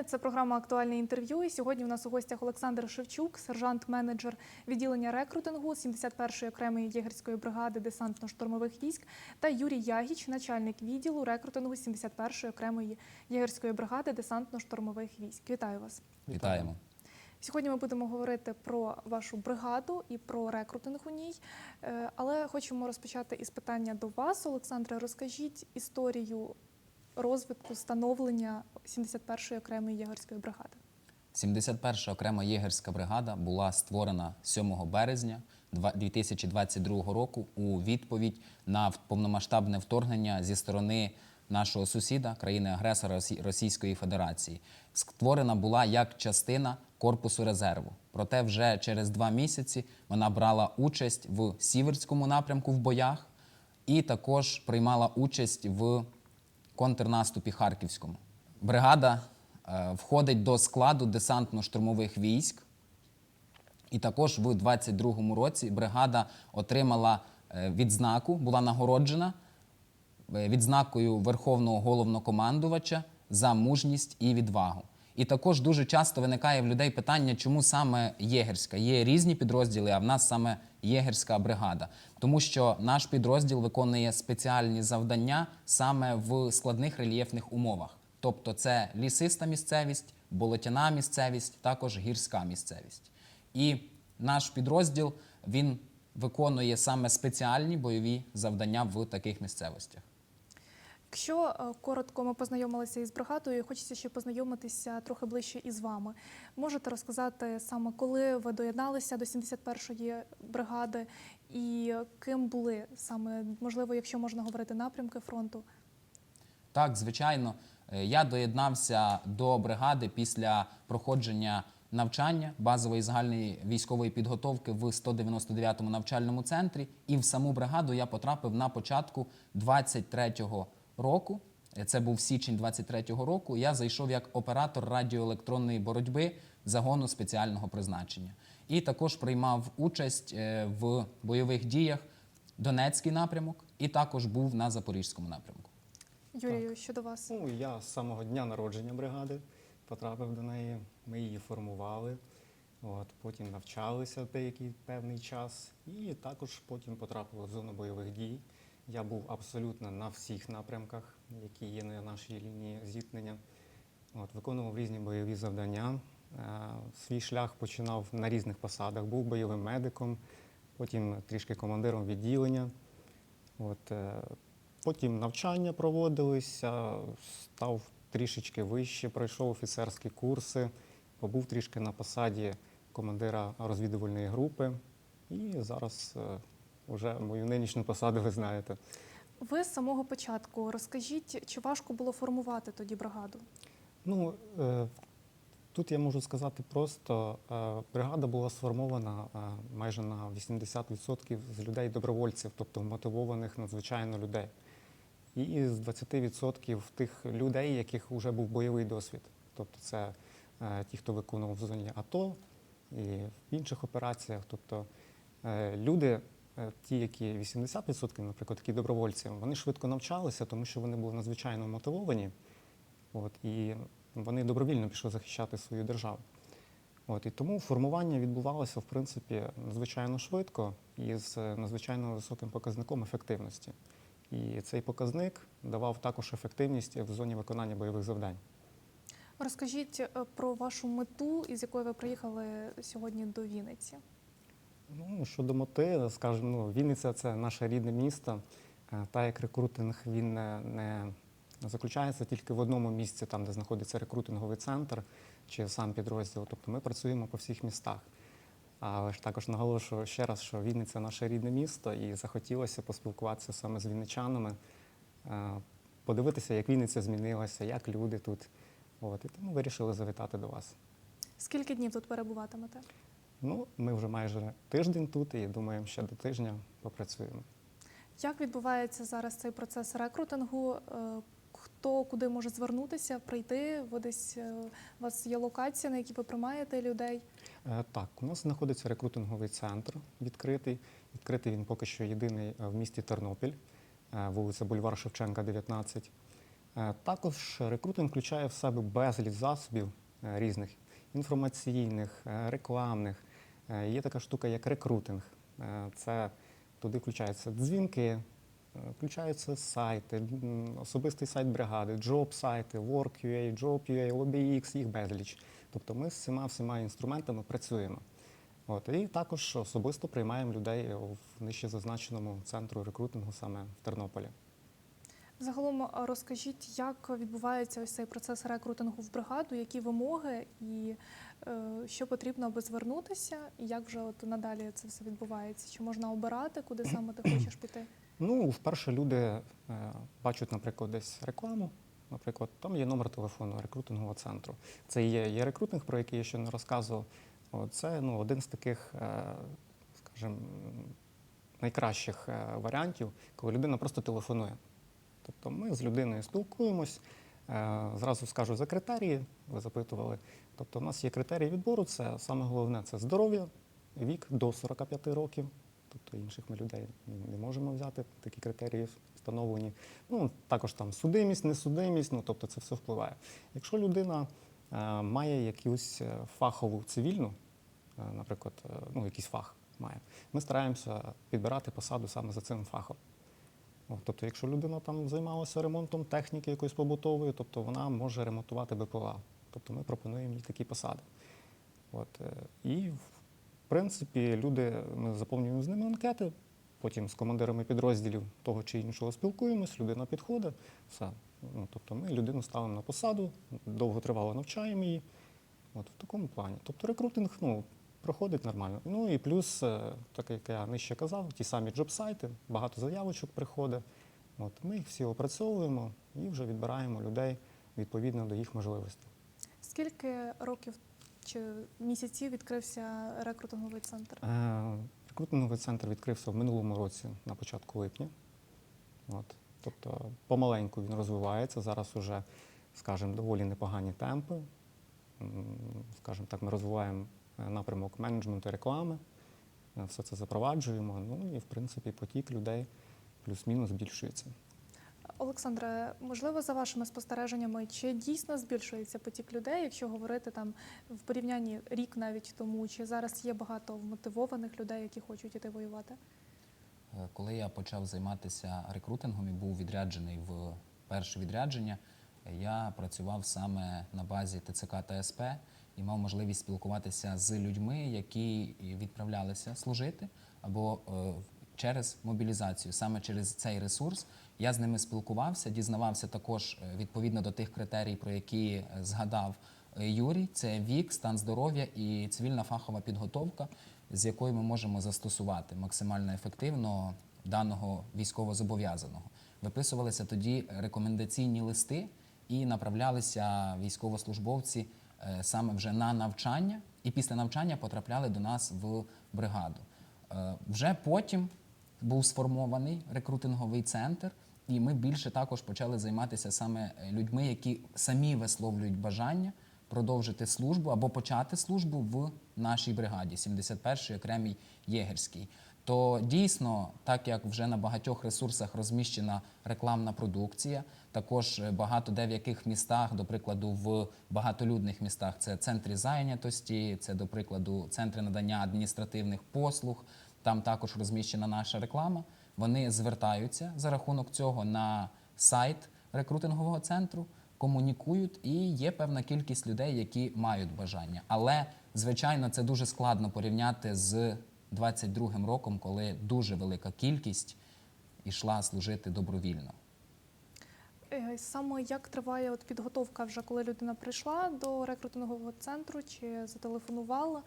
день. Це програма Актуальне інтерв'ю. І сьогодні у нас у гостях Олександр Шевчук, сержант-менеджер відділення рекрутингу 71-ї окремої єгерської бригади десантно-штурмових військ, та Юрій Ягіч, начальник відділу рекрутингу 71-ї окремої єгерської бригади десантно-штурмових військ. Вітаю вас. Вітаємо. Сьогодні ми будемо говорити про вашу бригаду і про рекрутинг у ній. Е, Але хочемо розпочати із питання до вас, Олександре. Розкажіть історію розвитку становлення 71-ї окремої єгерської бригади. 71-ша окрема єгерська бригада була створена 7 березня два- 2022 року у відповідь на повномасштабне вторгнення зі сторони нашого сусіда, країни-агресора Росі- Російської Федерації. Створена була як частина корпусу резерву. Проте вже через два місяці вона брала участь в Сіверському напрямку в боях і також приймала участь в контрнаступі Харківському. Бригада е, входить до складу десантно-штурмових військ. І також в 22-му році бригада отримала е, відзнаку, була нагороджена е, відзнакою Верховного головнокомандувача за мужність і відвагу. І також дуже часто виникає в людей питання, чому саме єгерська. Є різні підрозділи, а в нас саме єгерська бригада. Тому що наш підрозділ виконує спеціальні завдання саме в складних рельєфних умовах. Тобто це лісиста місцевість, болотяна місцевість, також гірська місцевість. І наш підрозділ він виконує саме спеціальні бойові завдання в таких місцевостях. Якщо е, коротко ми познайомилися із бригадою, хочеться ще познайомитися трохи ближче із вами. Можете розказати саме, коли ви доєдналися до 71-ї бригади і ким були саме, можливо, якщо можна говорити напрямки фронту? Так, звичайно, Е, я доєднався до бригади після проходження навчання базової загальної військової підготовки в 199-му навчальному центрі. І в саму бригаду я потрапив на початку 23-го року. Е, Це був січень 23-го року. Я зайшов як оператор радіоелектронної боротьби загону спеціального призначення. І також приймав участь е, в бойових діях Донецький напрямок, і також був на Запорізькому напрямку. Юрію, щодо вас. Ну, я з самого дня народження бригади потрапив до неї. Ми її формували, от, потім навчалися деякий певний час, і також потім потрапили в зону бойових дій. Я був абсолютно на всіх напрямках, які є на нашій лінії зіткнення. От, виконував різні бойові завдання. Е, Свій шлях починав на різних посадах. Був бойовим медиком, потім трішки командиром відділення. От, е, потім навчання проводилися, став трішечки вище, пройшов офіцерські курси, побув трішки на посаді командира розвідувальної групи. І зараз е, вже мою нинішню посаду ви знаєте. Ви з самого початку розкажіть, чи важко було формувати тоді бригаду? Ну, е, тут я можу сказати просто, е, бригада була сформована е, майже на 80% з людей-добровольців, тобто мотивованих надзвичайно людей. І з 20% тих людей, яких вже був бойовий досвід. Тобто це ті, хто виконував в зоні АТО і в інших операціях. Тобто люди, ті, які 80%, наприклад, такі добровольці, вони швидко навчалися, тому що вони були надзвичайно мотивовані. От, і вони добровільно пішли захищати свою державу. От, і тому формування відбувалося, в принципі, надзвичайно швидко і з е, надзвичайно високим показником ефективності. І цей показник давав також ефективність в зоні виконання бойових завдань. Розкажіть е, про вашу мету, із якою ви приїхали сьогодні до Вінниці. Ну, щодо мети, скажімо, ну, Вінниця це наше рідне місто. Е, Та як рекрутинг він не, не заключається тільки в одному місці, там, де знаходиться рекрутинговий центр чи сам підрозділ. Тобто ми працюємо по всіх містах. Але ж також наголошую ще раз, що Вінниця наше рідне місто, і захотілося поспілкуватися саме з вінничанами, е, подивитися, як Вінниця змінилася, як люди тут. От, і тому вирішили завітати до вас. Скільки днів тут перебуватимете? Ну, ми вже майже тиждень тут і думаємо, ще до тижня попрацюємо. Як відбувається зараз цей процес рекрутингу? Е, Хто куди може звернутися, прийти? Ви десь е, у вас є локація, на якій ви приймаєте людей? Е, Так, у нас знаходиться рекрутинговий центр відкритий. Відкритий він поки що єдиний в місті Тернопіль, вулиця Бульвар Шевченка, 19. Е, Також рекрутинг включає в себе безліч засобів різних інформаційних, рекламних. Е, Є така штука, як рекрутинг. Е, Це туди включаються дзвінки, е, включаються сайти, особистий сайт бригади, джоб-сайти, Work.ua, Job.ua, LobbyX, їх безліч. Тобто ми з цими всіма інструментами працюємо. От, і також особисто приймаємо людей в нижче зазначеному центру рекрутингу саме в Тернополі. Загалом розкажіть, як відбувається ось цей процес рекрутингу в бригаду, які вимоги і е, що потрібно, аби звернутися, і як вже от надалі це все відбувається? Чи можна обирати, куди саме ти хочеш піти? Ну, вперше люди е, бачать, наприклад, десь рекламу. Наприклад, там є номер телефону рекрутингового центру. Це є, є рекрутинг, про який я ще не розказував. Це ну, один з таких, е, скажімо, найкращих варіантів, коли людина просто телефонує. Тобто ми з людиною спілкуємось. е, Зразу скажу за критерії, ви запитували. Тобто, у нас є критерії відбору, це саме головне це здоров'я, вік до 45 років. Тобто інших ми людей не можемо взяти, такі критерії встановлені. Ну, також там судимість, несудимість, ну тобто це все впливає. Якщо людина е, має якусь е, фахову цивільну, е, наприклад, е, ну, якийсь фах має, ми стараємося підбирати посаду саме за цим фахом. Тобто, якщо людина там займалася ремонтом техніки якоїсь побутової, тобто вона може ремонтувати БПЛА. Тобто ми пропонуємо їй такі посади. От, е, і, в принципі, люди, ми заповнюємо з ними анкети, потім з командирами підрозділів того чи іншого спілкуємось, людина підходить, все. Ну, тобто ми людину ставимо на посаду, довготривало навчаємо її. От в такому плані. Тобто рекрутинг ну, проходить нормально. Ну і плюс, е, так як я нижче казав, ті самі джоб-сайти, багато заявочок приходить. От, ми їх всі опрацьовуємо і вже відбираємо людей відповідно до їх можливостей. Скільки років чи місяців відкрився рекрутинговий центр? Е, Рекрутинговий центр відкрився в минулому році на початку липня. От. Тобто помаленьку він розвивається. Зараз уже, скажімо, доволі непогані темпи. Скажімо так, ми розвиваємо напрямок менеджменту реклами, е, все це запроваджуємо. Ну і в принципі потік людей плюс-мінус збільшується. Олександре, можливо, за вашими спостереженнями, чи дійсно збільшується потік людей, якщо говорити там в порівнянні рік навіть тому, чи зараз є багато мотивованих людей, які хочуть іти воювати? Е, Коли я почав займатися рекрутингом і був відряджений в перше відрядження, е, я працював саме на базі ТЦК та СП і мав можливість спілкуватися з людьми, які відправлялися служити або е, через мобілізацію. Саме через цей ресурс я з ними спілкувався, дізнавався також е, відповідно до тих критерій, про які е, згадав Юрій. Це вік, стан здоров'я і цивільна фахова підготовка, з якою ми можемо застосувати максимально ефективно даного військовозобов'язаного. Виписувалися тоді рекомендаційні листи і направлялися військовослужбовці саме вже на навчання, і після навчання потрапляли до нас в бригаду. Е, Вже потім був сформований рекрутинговий центр, і ми більше також почали займатися саме е, людьми, які самі висловлюють бажання продовжити службу або почати службу в нашій бригаді 71-й окремій єгерській. То дійсно, так як вже на багатьох ресурсах розміщена рекламна продукція, також е, багато де в яких містах, до прикладу, в багатолюдних містах це центри зайнятості, це, до прикладу, центри надання адміністративних послуг. Там також розміщена наша реклама. Вони звертаються за рахунок цього на сайт рекрутингового центру, комунікують, і є певна кількість людей, які мають бажання. Але звичайно, це дуже складно порівняти з 22-м роком, коли дуже велика кількість ішла служити добровільно. Е, Саме як триває от підготовка, вже коли людина прийшла до рекрутингового центру чи зателефонувала,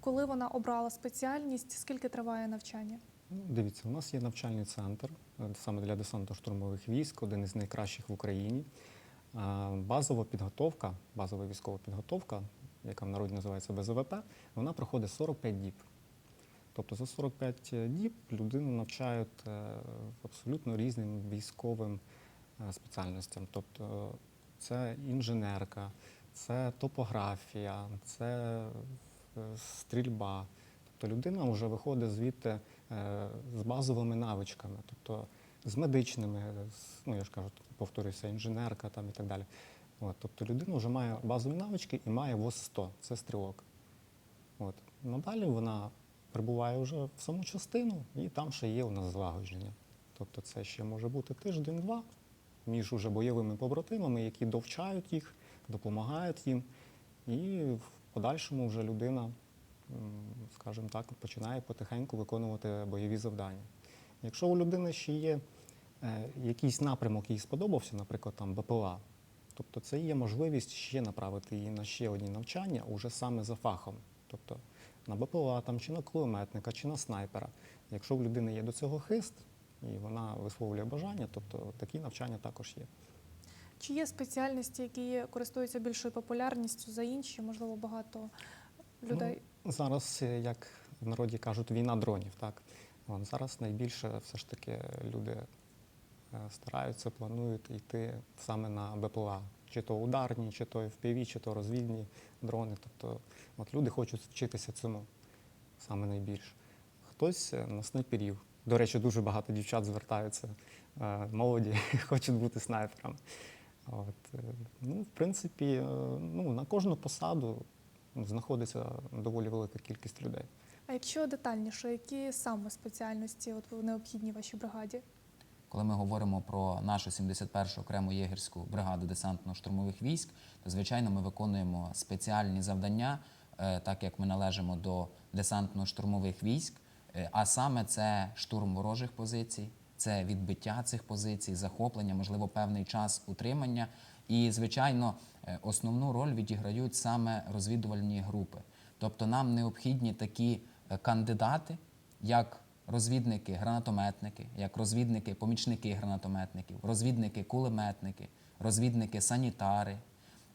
коли вона обрала спеціальність, скільки триває навчання? Ну, дивіться, у нас є навчальний центр е, саме для десантно-штурмових військ, один із найкращих в Україні. Базова підготовка, базова військова підготовка, яка в народі називається БЗВП, вона проходить 45 діб. Тобто за 45 діб людину навчають е, абсолютно різним військовим е, спеціальностям. Тобто це інженерка, це топографія, це е, стрільба. Тобто людина вже виходить звідти е, з базовими навичками. Тобто з медичними, з, ну я ж кажу, повторюся, інженерка там і так далі. От, тобто людина вже має базові навички і має ВОЗ 100, це стрілок. От. Надалі вона прибуває вже в саму частину, і там ще є у нас злагодження. Тобто це ще може бути тиждень-два між уже бойовими побратимами, які довчають їх, допомагають їм. І в подальшому вже людина, скажімо так, починає потихеньку виконувати бойові завдання. Якщо у людини ще є е, якийсь напрямок, їй сподобався, наприклад, там БПЛА, тобто це є можливість ще направити її на ще одні навчання уже саме за фахом. Тобто на БПЛА там, чи на кулеметника, чи на снайпера. Якщо в людини є до цього хист, і вона висловлює бажання, тобто такі навчання також є. Чи є спеціальності, які користуються більшою популярністю за інші? Можливо, багато людей. Ну, зараз, е, як в народі кажуть, війна дронів. Так? От, зараз найбільше все ж таки люди е, стараються, планують йти саме на БПЛА. Чи то ударні, чи то FPV, чи то розвідні дрони. Тобто от люди хочуть вчитися цьому саме найбільше. Хтось е, на снайперів. До речі, дуже багато дівчат звертаються, е, молоді, хочуть бути снайперами. От, е, ну, в принципі, ну, на кожну посаду знаходиться доволі велика кількість людей. А якщо детальніше, які саме спеціальності от необхідні вашій бригаді? Коли ми говоримо про нашу 71-ю окрему єгерську бригаду десантно-штурмових військ, то звичайно ми виконуємо спеціальні завдання, е, так як ми належимо до десантно-штурмових військ. Е, А саме це штурм ворожих позицій, це відбиття цих позицій, захоплення, можливо, певний час утримання. І, звичайно, е, основну роль відіграють саме розвідувальні групи. Тобто нам необхідні такі кандидати, як розвідники, гранатометники, як розвідники, помічники гранатометників, розвідники, кулеметники, розвідники, санітари,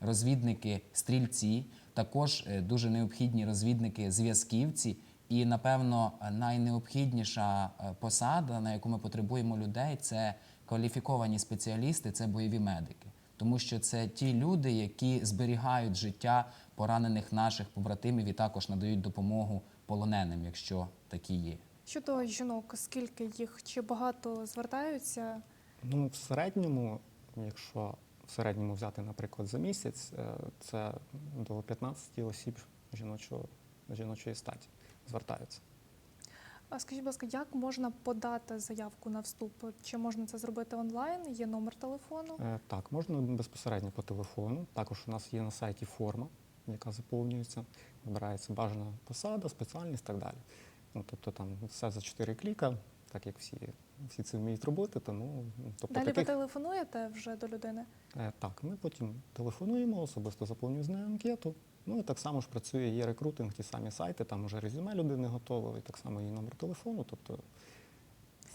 розвідники, стрільці, також е, дуже необхідні розвідники, зв'язківці. І, напевно, найнеобхідніша е, посада, на яку ми потребуємо людей, це кваліфіковані спеціалісти, це бойові медики. Тому що це ті люди, які зберігають життя поранених наших побратимів і також надають допомогу полоненим, якщо такі є. Щодо жінок, скільки їх чи багато звертаються? Ну, в середньому, якщо в середньому взяти, наприклад, за місяць, е, це до 15 осіб жіночого, жіночої статі звертаються. А скажіть, будь ласка, як можна подати заявку на вступ? Чи можна це зробити онлайн? Є номер телефону? Е, Так, можна безпосередньо по телефону. Також у нас є на сайті форма, яка заповнюється, вибирається бажана посада, спеціальність і так далі. Ну, тобто там все за 4 кліка, так як всі, всі це вміють робити, тому ну, тобто Далі ви телефонуєте вже до людини? Е, Так, ми потім телефонуємо, особисто заповнюємо з нею анкету. Ну і так само ж працює є рекрутинг, ті самі сайти, там вже резюме людини готове, і так само її номер телефону. Тобто,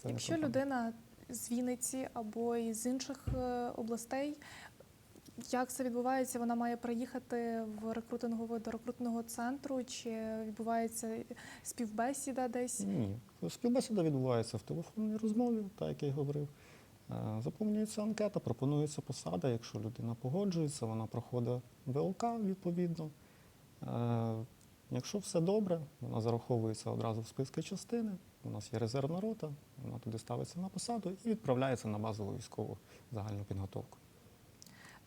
Якщо людина з Вінниці або із інших е, областей, як це відбувається? Вона має приїхати в рекрутингову до рекрутингового центру, чи відбувається співбесіда десь? Ні. Співбесіда відбувається в телефонній розмові, так як я й говорив. Е, Заповнюється анкета, пропонується посада. Якщо людина погоджується, вона проходить ВЛК відповідно. Е, Якщо все добре, вона зараховується одразу в списки частини. У нас є резервна рота, вона туди ставиться на посаду і відправляється на базову військову загальну підготовку.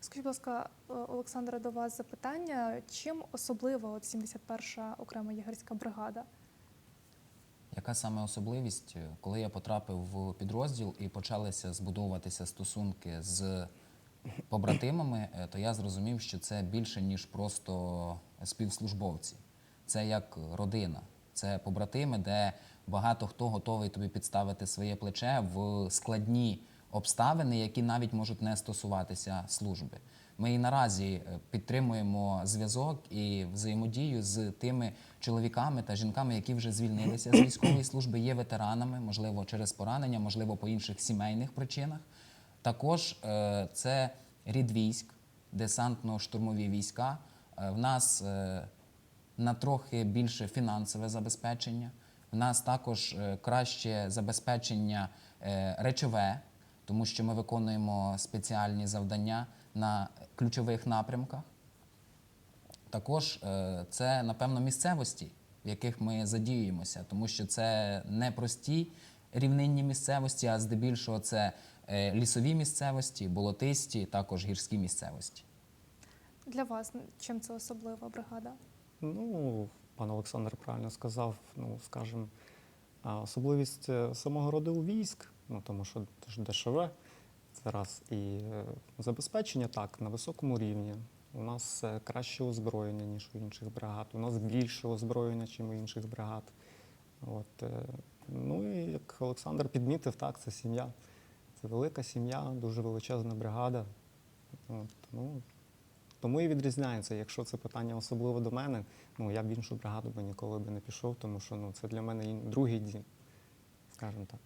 Скажіть, будь ласка, Олександре, до вас запитання. Чим особлива от 71-ша окрема єгерська бригада? Яка саме особливість, коли я потрапив в підрозділ і почалися збудовуватися стосунки з побратимами, е, то я зрозумів, що це більше ніж просто співслужбовці. Це як родина, це побратими, де багато хто готовий тобі підставити своє плече в складні обставини, які навіть можуть не стосуватися служби. Ми і наразі е, підтримуємо зв'язок і взаємодію з тими чоловіками та жінками, які вже звільнилися з військової служби, є ветеранами, можливо, через поранення, можливо, по інших сімейних причинах. Також е, це рід військ, десантно-штурмові війська. Е, В нас на трохи більше фінансове забезпечення. В нас також краще забезпечення речове, тому що ми виконуємо спеціальні завдання на ключових напрямках. Також е, це, напевно, місцевості, в яких ми задіюємося, тому що це непрості рівнинні місцевості, а здебільшого це е, лісові місцевості, болотисті, також гірські місцевості. Для вас чим це особлива бригада? Ну, пан Олександр правильно сказав, ну, скажімо, особливість е, самого роду військ, ну, тому що ж ДШВ це раз. І е, забезпечення так, на високому рівні. У нас е, краще озброєння, ніж у інших бригад. У нас більше озброєння, ніж у інших бригад. От, е, ну і як Олександр підмітив, так, це сім'я. Це велика сім'я, дуже величезна бригада. От, ну, тому і відрізняється. Якщо це питання особливо до мене, ну я б іншу бригаду би ніколи би не пішов, тому що ну, це для мене другий дім, скажімо так.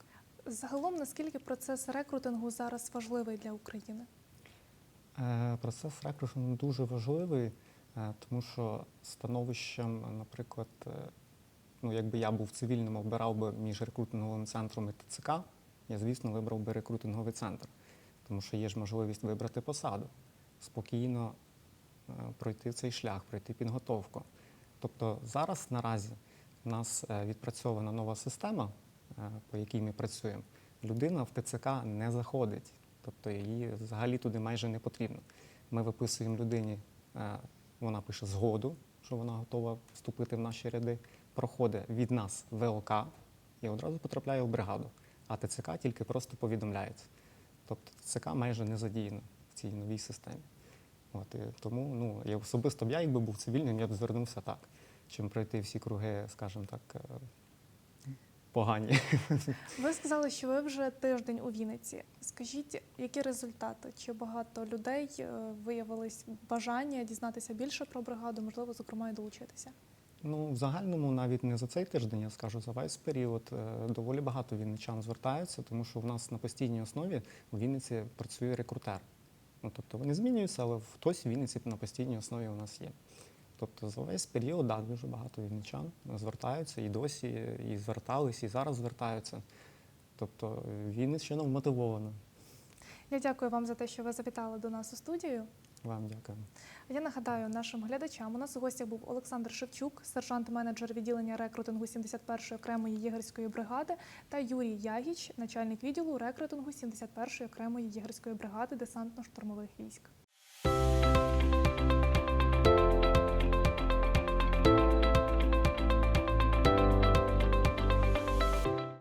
Загалом, наскільки процес рекрутингу зараз важливий для України? Е, Процес рекрутингу дуже важливий, е, тому що становищем, наприклад, е, ну якби я був цивільним, обирав би між рекрутинговим центром і ТЦК, я, звісно, вибрав би рекрутинговий центр, тому що є ж можливість вибрати посаду, спокійно пройти цей шлях, пройти підготовку. Тобто зараз наразі у нас відпрацьована нова система, по якій ми працюємо. Людина в ТЦК не заходить, тобто її взагалі туди майже не потрібно. Ми виписуємо людині, е, вона пише згоду, що вона готова вступити в наші ряди, проходить від нас ВЛК і одразу потрапляє в бригаду. А ТЦК тільки просто повідомляється. Тобто ТЦК майже не задіяно в цій новій системі. От, і тому ну, я особисто б я, якби був цивільним, я б звернувся так, чим пройти всі круги, скажімо так, е, погані. Ви сказали, що ви вже тиждень у Вінниці. Скажіть, які результати? Чи багато людей е, виявилось бажання дізнатися більше про бригаду, можливо, зокрема, і долучитися? Ну, в загальному, навіть не за цей тиждень, я скажу, за весь період е, доволі багато вінничан звертаються, тому що в нас на постійній основі у Вінниці працює рекрутер. Ну, тобто вони змінюються, але хтось в Вінниці на постійній основі у нас є. Тобто за весь період, да, дуже багато вінничан звертаються і досі, і звертались, і зараз звертаються. Тобто Вінниччина вмотивована. Я дякую вам за те, що ви завітали до нас у студію. Вам дякую. Я нагадаю нашим глядачам. У нас у гостях був Олександр Шевчук, сержант-менеджер відділення рекрутингу 71-ї окремої єгерської бригади, та Юрій Ягіч, начальник відділу рекрутингу 71-ї окремої єгерської бригади десантно-штурмових військ.